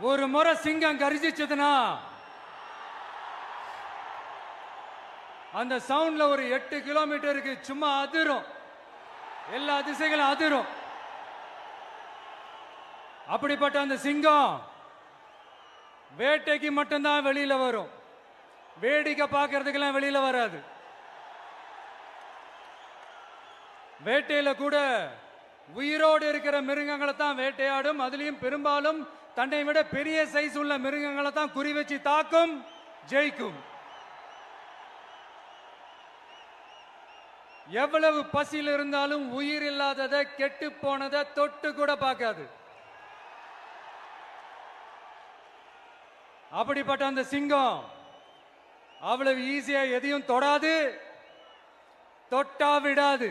ஒரு முறை சிங்கம் கரிசிச்சதுன்னா அந்த சவுண்ட்ல ஒரு எட்டு கிலோமீட்டருக்கு சும்மா அதிரும். எல்லா திசைகளும் அதிரும். அப்படிப்பட்ட அந்த சிங்கம் வேட்டைக்கு மட்டும்தான் வெளியில வரும். வேடிக்கை பார்க்கறதுக்கெல்லாம் வெளியில வராது. வேட்டையில கூட உயிரோடு இருக்கிற மிருகங்களை தான் வேட்டையாடும். அதுலயும் பெரும்பாலும் தன்னை விட பெரிய சைஸ் உள்ள மிருகங்களை தான் குறி வச்சு தாக்கும் ஜெயிக்கும். எவ்வளவு பசியில் இருந்தாலும் உயிர் இல்லாததை கெட்டு போனதை தொட்டு கூட பார்க்காது. அப்படிப்பட்ட அந்த சிங்கம் அவ்வளவு ஈஸியா எதையும் தொடாது தொட்டா விடாது.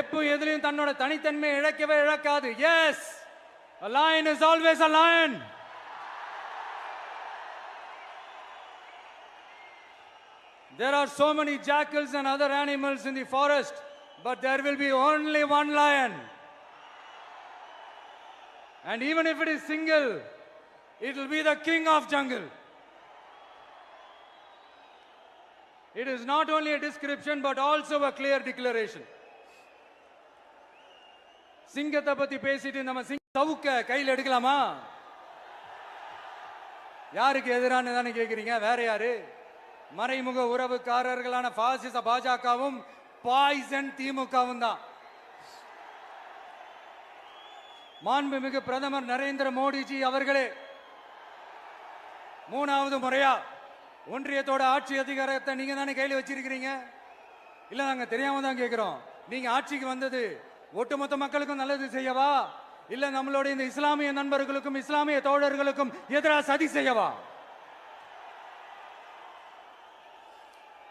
எப்போ எதுலயும் தன்னோட தனித்தன்மையை இழக்கவே இழக்காது as a lion is always a lion there are so many jackals and other animals in the forest but there will be only one lion and even if it is single it will be the king of jungle it is not only a description but also a clear declaration சிங்கத்தை பத்தி பேசிட்டு நம்ம சிங்க சவுக்க கையில் எடுக்கலாமா? யாருக்கு எதிரான தானே கேட்குறீங்க வேற யாரு? மறைமுக உறவுக்காரர்களான பாசிச பாஜகவும் பாய்சன் திமுகவும் தான். மாண்புமிகு பிரதமர் நரேந்திர மோடிஜி அவர்களே மூணாவது முறையா ஒன்றியத்தோட ஆட்சி அதிகாரத்தை நீங்க தானே கையில் வச்சிருக்கிறீங்க? இல்ல நாங்க தெரியாம தான் கேட்கிறோம் நீங்க ஆட்சிக்கு வந்தது ஒட்டுமொத்த மக்களுக்கும் நல்லது செய்யவா? இல்ல நம்மளுடைய இந்த இஸ்லாமிய நண்பர்களுக்கும் இஸ்லாமிய தோழர்களுக்கும் எதிராக சதி செய்யவா?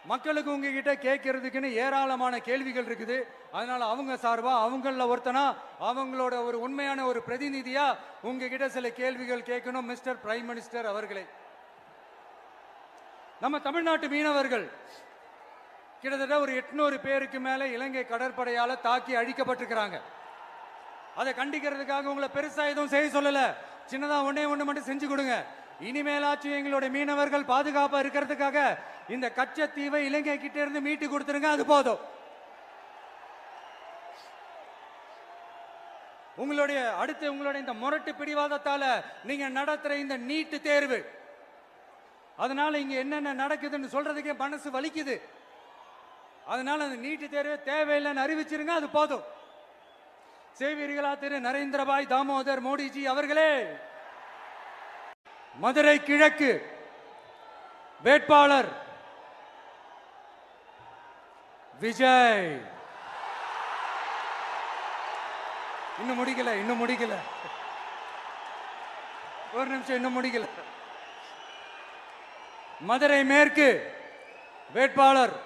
மக்களுக்கு உங்ககிட்ட கேட்கறதுக்குன்னு ஏராளமான கேள்விகள் இருக்குது. அதனால அவங்க சார்பா அவங்கள ஒருத்தனா அவங்களோட ஒரு உண்மையான ஒரு பிரதிநிதியா உங்ககிட்ட சில கேள்விகள் கேட்கணும் மிஸ்டர் பிரைம் மினிஸ்டர் அவர்களே. நம்ம தமிழ்நாட்டு மீனவர்கள் கிட்டத்தட்ட ஒரு எட்நூறு பேருக்கு மேல இலங்கை கடற்படையால தாக்கி அழிக்கப்பட்டிருக்கிறாங்க. அதை கண்டிக்கிறதுக்காக உங்களை பெருசா எதுவும் செய்ய சொல்லல. சின்னதா ஒன்றே ஒண்ணு மட்டும் செஞ்சு கொடுங்க. இனிமேலாச்சும் எங்களுடைய மீனவர்கள் பாதுகாப்பா இருக்கிறதுக்காக இந்த கச்சத்தீவை இலங்கை கிட்ட இருந்து மீட்டு கொடுத்துருங்க அது போதும். உங்களுடைய அடுத்து உங்களுடைய இந்த முரட்டு பிடிவாதத்தால நீங்க நடத்துற இந்த நீட்டு தேர்வு. அதனால இங்க என்னென்ன நடக்குதுன்னு சொல்றதுக்கே மனசு வலிக்குது. அதனால அந்த நீட்டு தேர்வு தேவையில்லைன்னு அறிவிச்சிருங்க அது போதும். செய்வீர்களா திரு நரேந்திரபாய் தாமோதர் மோடிஜி அவர்களே மதுரை கிழக்கு வேட்பாளர் விஜய். இன்னும் முடிக்கல இன்னும் முடிக்கல. ஒரு நிமிஷம் இன்னும் முடிக்கல. மதுரை மேற்கு வேட்பாளர்